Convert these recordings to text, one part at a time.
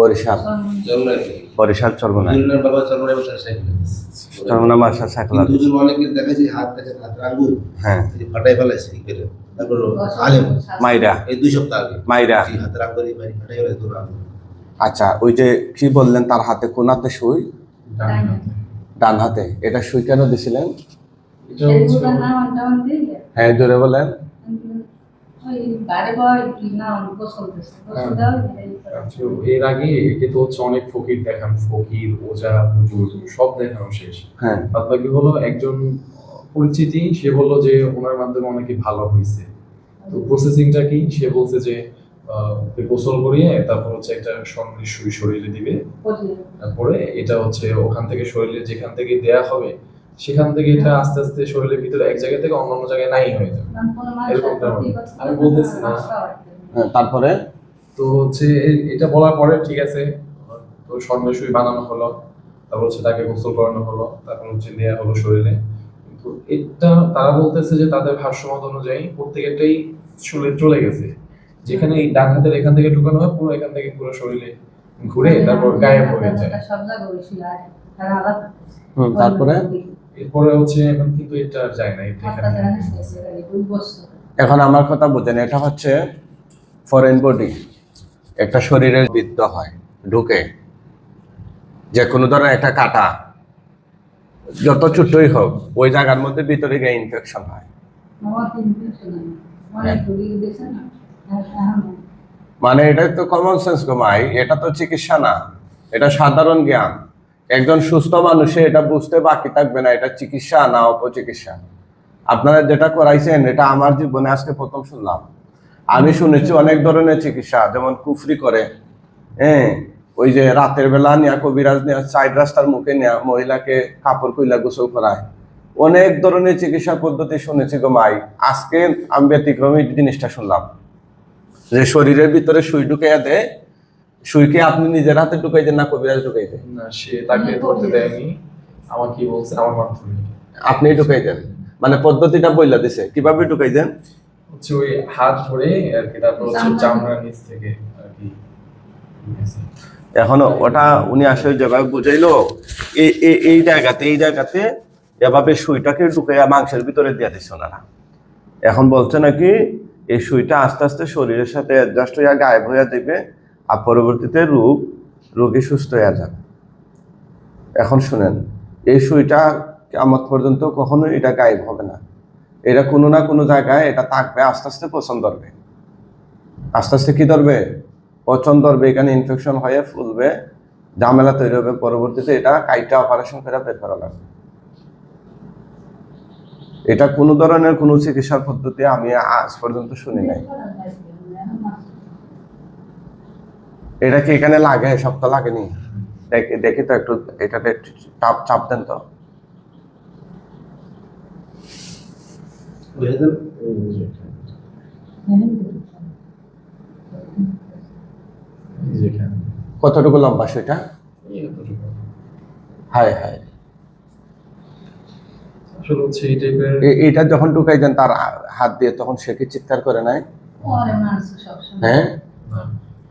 বরিশাল। বরিশাল চলনা সাইকেল বাসা দুজন অনেকে দেখাইছে হাত দেখে হাত আঙ্গুল হ্যাঁ। ফাটাই ফেলাইছে তারপর আলেম। মাইরা। এই দুই সপ্তাহ আগে। মাইরা। এই আঙ্গুল ফাটাই ফেলাইছে আচ্ছা ওই যে কি বললেন তার হাতে কোন হাতে সুই? ডান হাতে। এটা সুই কেন দিছিলেন? হ্যাঁ জোরে বলেন। এর আগে তো হচ্ছে অনেক ফকির দেখান ফকির ওজা হুজুর সব দেখানো শেষ। হ্যাঁ। বাদ বাকি হলো একজন পরিচিতি সে বলল যে ওনার মাধ্যমে অনেকে ভালো হয়েছে তো প্রসেসিংটা কি? সে বলছে যে গোসল করিয়ে তারপর হচ্ছে একটা সুই শরীরে দিবে। তারপরে এটা হচ্ছে ওখান থেকে শরীরে যেখান থেকে দেয়া হবে সেখান থেকে এটা আস্তে আস্তে শরীরের ভিতরে এক জায়গা থেকে অন্য জায়গায় নাই হয়ে যাবে। আমি বলতেছি না। হ্যাঁ, তারপরে? তো হচ্ছে এটা বলার পরে ঠিক আছে তো স্বর্ণের সুই বানানো হলো তারপর হচ্ছে তাকে গোসল করানো হলো তারপর হচ্ছে দেয়া হলো শরীরে। কিন্তু এটা তারা বলতেছে যে তাদের ভাষ্যমত অনুযায়ী প্রত্যেকটাই শরীরে চলে গেছে। যেখানে এই ডান হাতের এখান থেকে ঢুকানো হয় পুরো এখান থেকে পুরো শরীরে ঘুরে তারপর গায়েব হয়ে যায়। তারপরে? এরপরে হচ্ছে এখন কিন্তু এটা আর যায় না এখন আমার কথা বুঝেন এটা হচ্ছে ফরেন বডি একটা শরীরে বিদ্ধ হয় ঢুকে। যে কোনো ধরনের একটা কাটা যত ছোটই হোক ওই জায়গার মধ্যে ভিতরে গিয়ে ইনফেকশন হয়। মানে এটা তো কমন সেন্স কমাই এটা তো চিকিৎসা না এটা সাধারণ জ্ঞান। একজন সুস্থ মানুষে এটা বুঝতে বাকি থাকবে না, এটা চিকিৎসা না অপচিকিৎসা। আপনারা যেটা করাইছেন, এটা আমার জীবনে আজকে প্রথম শুনলাম। আমি শুনেছি অনেক ধরনের চিকিৎসা, যেমন কুফরি করে হ্যাঁ ওই যে রাতের বেলা নিয়া কবিরাজ নেয়া সাইড রাস্তার মুখে নেয়া মহিলাকে কাপড় কইলা গোসল করায়। অনেক ধরনের চিকিৎসা পদ্ধতি শুনেছি গো মাই। আজকে আমি ব্যতিক্রমী জিনিসটা শুনলাম। যে শরীরের ভিতরে সুই ঢুকাইয়া দেয় সুইকে আপনি নিজের হাতে ঢুকাই দেন না কবিরাজ ঢুকাই দেন না সে তাকে ধরতে দেয়নি। আমার কি বলছে? আমার মাধ্যমে। আপনি ঢুকাই দেন মানে পদ্ধতিটা বইলা দিছে। কীভাবে ঢুকাই দেন হচ্ছে ওই হাত ধরে আর কি তারপর হচ্ছে চামড়া। চামড়ার নিচ থেকে আর কি। এখন ওটা উনি আসলে যেভাবে বুঝাইলো এই এই- এই জায়গাতে এই জায়গাতে এভাবে সুইটাকে ঢুকাইয়া মাংসের ভিতরে দিয়ে দিচ্ছে ওনারা। এখন বলছে নাকি এই সুইটা আস্তে আস্তে শরীরের সাথে অ্যাডজাস্ট হইয়া গায়েব হইয়া দেবে আর পরবর্তীতে রোগ, রোগী সুস্থ হয়ে যাবে। এখন শুনেন, এই সুইটা আমার পর্যন্ত কখনো এটা গায়েব হবে না। এটা কোনো না কোনো জায়গায় এটা থাকবে, আস্তে আস্তে পছন্দ ধরবে। আস্তে আস্তে কি ধরবে? পচন ধরবে, এখানে ইনফেকশন হয়ে ফুলবে, ঝামেলা তৈরি হবে, পরবর্তীতে এটা কাইটা অপারেশন করে বের করা লাগবে। এটা কোনো ধরনের কোনো চিকিৎসার পদ্ধতি আমি আজ পর্যন্ত শুনি নাই। এটা কি এখানে লাগে? সব তো লাগেনি? দেখি দেখি তো একটু এটাতে চাপ চাপ দেন তো। কতটুকু লম্বা সেটা? হায় হায়। এটা যখন ঢুকাই দেন তার হাত দিয়ে তখন সে কি চিৎকার করে নাই হ্যাঁ?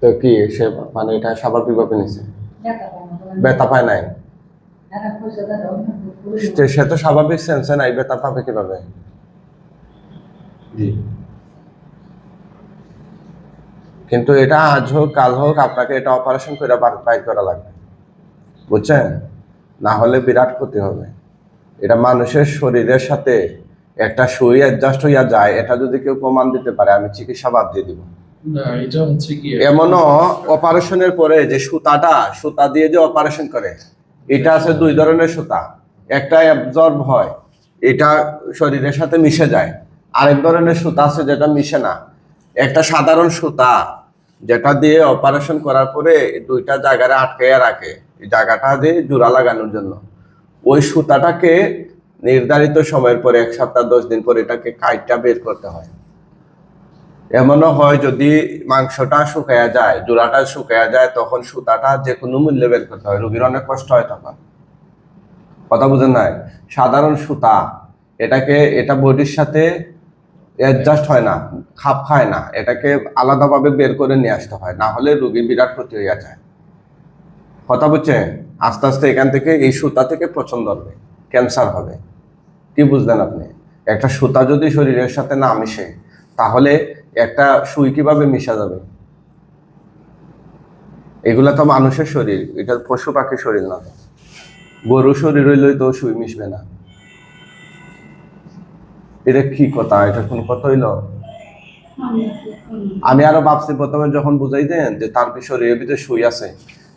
তো কি সে মানে এটা স্বাভাবিকভাবে নিছে? ব্যথা পায় নাই? সে তো স্বাভাবিক সেন্সে নাই ব্যথা পাবে কীভাবে? জি। কিন্তু এটা আজ হোক কাল হোক আপনাকে এটা অপারেশন করে বাইর করা লাগবে। বুঝছেন? না হলে বিরাট ক্ষতি হবে। এটা মানুষের শরীরের সাথে একটা সুই অ্যাডজাস্ট হইয়া যায় এটা যদি কেউ প্রমাণ দিতে পারে আমি চিকিৎসা বাদ দিয়ে দিব। এমনও অপারেশনের পরে যে সুতাটা, সুতা দিয়ে যে অপারেশন করে, এটা আছে দুই ধরনের সুতা। একটা অ্যাবজর্ব হয়, এটা শরীরের সাথে মিশে যায়। আরেক ধরনের সুতা আছে যেটা মিশে না। একটা সাধারণ সুতা, যেটা দিয়ে অপারেশন করার পরে দুইটা জায়গায় আটকাইয়া রাখে জায়গাটা দিয়ে জোড়া লাগানোর জন্য। ওই সুতাটাকে নির্ধারিত সময়ের পরে, এক সপ্তাহ, দশ দিন পরে এটাকে কাইটটা বের করতে হয়। এমনও হয় যদি মাংসটা শুকায়া যায়, জোড়াটা শুকায়া যায়, তখন সুতাটা যে কোনো মূল্যে বের করতে হয়। রোগীর অনেক কষ্ট হয় তখন। কথা বুঝেন নাই? সাধারণ সুতা, এটাকে, এটা বডির সাথে অ্যাডজাস্ট হয় না, খাপ খায় না, এটাকে আলাদাভাবে বের করে নিয়ে আসতে হয়। না হলে রোগী বিরাট ক্ষতি হয়ে যায়। কথা বুঝছেন আস্তে আস্তে এখান থেকে এই সুতা থেকে পছন্দ হবে, ক্যান্সার হবে। কি বুঝলেন আপনি? একটা সুতা যদি শরীরের সাথে না মিশে, তাহলে একটা সুই কীভাবে মিশা যাবে? এগুলা তো মানুষের শরীর, এটা পশু পাখির শরীর না। গরু শরীর হইলেই তো সুই মিশবে না। এটা কি কথা? এটা কোন কথা হইল? আমি আরও ভাবছি, প্রথমে যখন বুঝাই দেন যে তার শরীরের ভিতরে সুই আছে,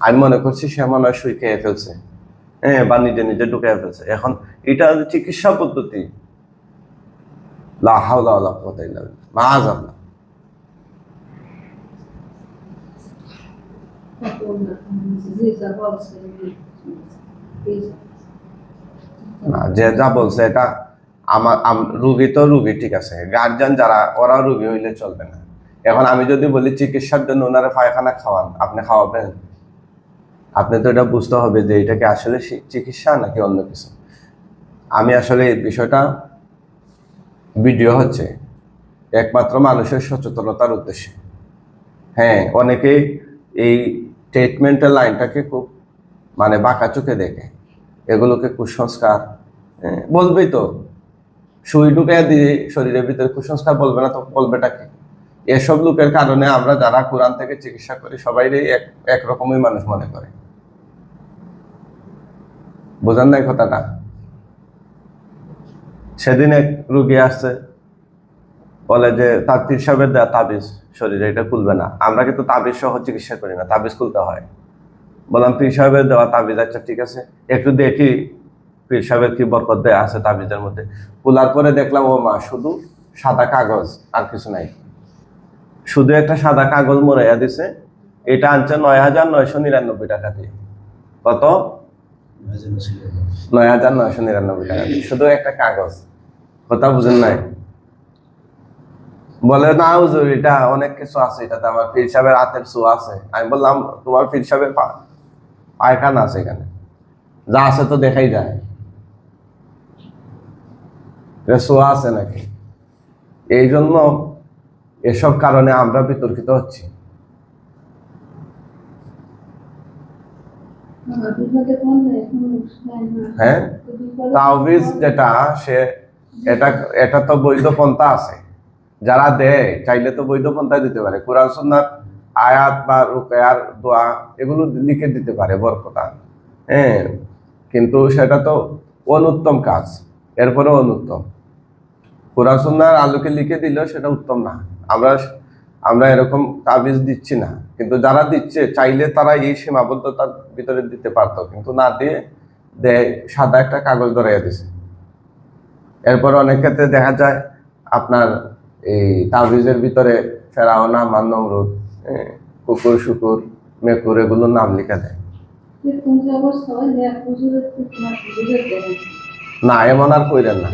আমি মনে করছি সে মনে হয় সুই খেয়ে ফেলছে। হ্যাঁ বা নিজে নিজে ঢুকে ফেলছে। এখন এটা চিকিৎসা পদ্ধতি। লা হাওলা ওয়ালা যে বলছে এটা আমার রুগী তো রুগী, ঠিক আছে। গার্জিয়ান যারা ওরা রুগী হইলে চলবে না। এখন আমি যদি বলি চিকিৎসার জন্য ওনারা পায়খানা খাওয়ান, আপনি খাওয়াবেন? আপনি তো এটা বুঝতে হবে যে এটাকে আসলে চিকিৎসা নাকি অন্য কিছু? আমি আসলে এই বিষয়টা ভিডিও হচ্ছে, একমাত্র মানুষের সচেতনতার উদ্দেশ্যে। হ্যাঁ অনেকেই এই ট্রিটমেন্টের লাইনটাকে খুব মানে বাঁকা চোখে দেখে। এগুলোকে কুসংস্কার বলবেই তো। সুই ঢুকে দিয়ে শরীরের ভিতরে কুসংস্কার বলবে না তো বলবেটা কি? এসব লোকের কারণে আমরা যারা কোরআন থেকে চিকিৎসা করি সবাই এক, একরকমই মানুষ মনে করে। বোঝান নাই কথাটা? সেদিন এক রুগী আসছে বলে যে তার পীর সাহেবের দেওয়া তাবিজ শরীরে এটা খুলবে না। আমরা কিন্তু তাবিজ সহ চিকিৎসা করি না তাবিজ খুলতে হয়। বললাম পীর সাহেবের দেওয়া তাবিজ আচ্ছা ঠিক আছে। একটু দেখি পীর সাহেবের কি বরকত দেয়া আছে তাবিজের মধ্যে। খোলার পরে দেখলাম ও মা শুধু সাদা কাগজ আর কিছু নাই। শুধু একটা সাদা কাগজ মরাইয়া দিছে। এটা আনছে নয় হাজার নয়শো নিরানব্বই টাকা দিয়ে। কত? নয় হাজার নয়শো নিরানব্বই টাকা দিয়ে। শুধু একটা কাগজ। কথা বুঝেন নাই? বলে, না হুজুর, এটা অনেক কিছু আছে, এটাতে আমার পীর সাহেবের হাতের শো আছে। আমি বললাম, তোমার পীর সাহেবের পায়খানা আছে এখানে। যা আছে তো দেখাই যায়। শোয়া আছে নাকি? এই জন্য এসব কারণে আমরা বিতর্কিত হচ্ছি। হ্যাঁ? তাওবিজ যেটা, সে, এটা এটা তো বৈধ পন্থা আছে। যারা দেয়, চাইলে তো বৈধ পন্থা দিতে পারে। কোরআন, সুন্নাত, আয়াত বা রুকায়ার, দোয়া এগুলো লিখে দিতে পারে, বরকতা। হ্যাঁ কিন্তু সেটা তো অনুত্তম কাজ। এরপরে অনুত্তম। কোরআন, সুন্নার আলোকে লিখে দিলেও সেটা উত্তম না। আমরা আমরা এরকম তাবিজ দিচ্ছি না। কিন্তু যারা দিচ্ছে, চাইলে তারা এই সীমাবদ্ধতার ভিতরে দিতে পারতো। কিন্তু না দিয়ে দেয়, সাদা একটা কাগজ ধরাইয়া দিছে। এরপর অনেক ক্ষেত্রে দেখা যায়, আপনার এই তাবিজের ভিতরে ফেরাওনা মান নমরুদ হ্যাঁ, কুকুর শুকুর মেকুর এগুলোর নাম লিখে দেয়। না এমন আর কইরেন না।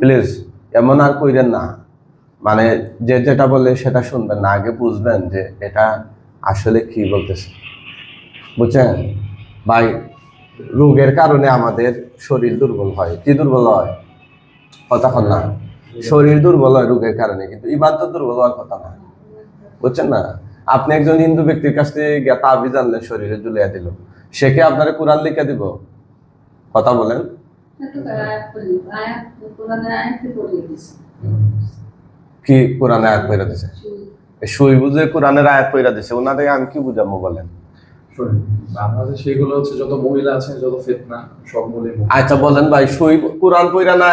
প্লিজ এমন আর কইরেন না। মানে যে যেটা বলে সেটা শুনবেন না আগে বুঝবেন যে এটা আসলে কি বলতেছে। বুঝছেন? ভাই রোগের কারণে আমাদের শরীর দুর্বল হয়। কি দুর্বল হয়? কথা কন না। শরীর দুর্বল হয় রোগের কারণে কিন্তু ইবাদত দুর্বল হওয়ার কথা না। বুঝছেন না? আপনি একজন হিন্দু ব্যক্তির কাছ থেকে গিয়ে তাবিজ আনলেন শরীরে জুলিয়া দিল। সে কি আপনার কোরআন লিখে দিব? কথা বলেন। কি কোরআনে আয়াত পয়রা দিছে? সই। বুঝে কোরআনের আয়াত পয়রা দিছে ওনাদের আমি কি বুঝাবো বলেন? শোনেন, বাংলাদেশে এগুলো হচ্ছে যত মহিলা আছে যত ফেতনা সব মূলে আচ্ছা বলেন ভাই সই কোরআন পয়রা না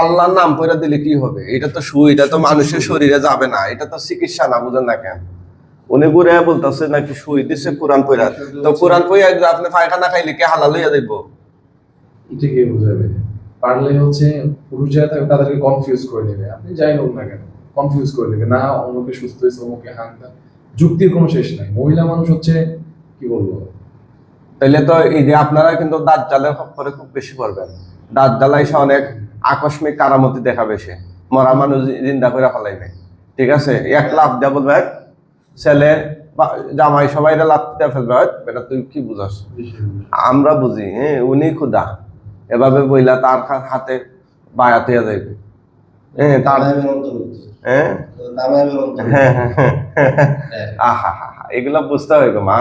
আল্লাহর নাম পয়রা দিলে কি হবে? এটা তো সুই এটা তো মানুষের শরীরে যাবে না। এটা তো চিকিৎসা না, বুঝেন না কেন? উনি ঘুরে বলতেছে নাকি সুই দিছে কোরআন পয়রা তো কোরআন পয়রা আপনি পায়খানা খাইলে কি হালাল হইয়া দেব এটা কে বোঝাবে। পারলে হচ্ছে পুরুষ যারা তাদেরকে কনফিউজ করে দেবে আপনি যাই হোক না কেন কনফিউজ করে দেবে না, অমুকে সুস্থ হয়েছে, অমুকে হাঙ্গা যুক্তির কোনো শেষ নাই। মহিলা মানুষ হচ্ছে, কি বলব? তাইলে তো এই যে আপনারা কিন্তু দাঁত খপ্পরে খুব বেশি পড়বেন। দাঁত জ্বালা এসে অনেক আকস্মিক কারামতি দেখাবে সে। মরা মানুষ জিন্দা করে ফেলাইবে। ঠিক আছে? এক লাভ দেয়া বলবে ছেলে বা জামাই সবাই লাভ দিয়ে ফেলবে "এই, বেটা তুই কি বুঝাস? আমরা বুঝি হ্যাঁ উনি ক্ষুদা এভাবে বইলা তার হাতে বায়াত হইয়া যাইবে। হ্যাঁ তার হ্যাঁ হ্যাঁ হ্যাঁ হ্যাঁ হ্যাঁ। আহা হা এগুলা বুঝতে হবে মা।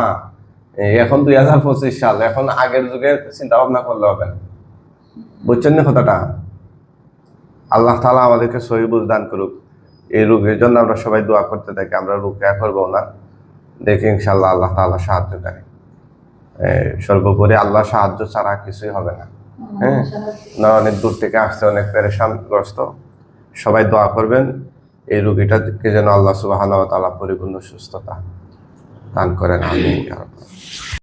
এখন দুই হাজার পঁচিশ সাল এখন আগের যুগের চিন্তা ভাবনা করলে হবে বুঝছেন না কথাটা? আল্লাহ তালা আমাদেরকে সহি দান করুক। এই রোগের জন্য আমরা সবাই দোয়া করতে থাকি, আমরা রুকিয়া করব না। দেখি ইনশাল্লাহ আল্লাহ তালা সাহায্য করে। সর্বোপরি আল্লাহ সাহায্য ছাড়া কিছুই হবে না। হ্যাঁ? না, অনেক দূর থেকে আসছে, অনেক পেরেশানগ্রস্ত। সবাই দোয়া করবেন, এই রুগীটাকে যেন আল্লাহ সুবাহ পরিপূর্ণ সুস্থতা দান করেন। আমি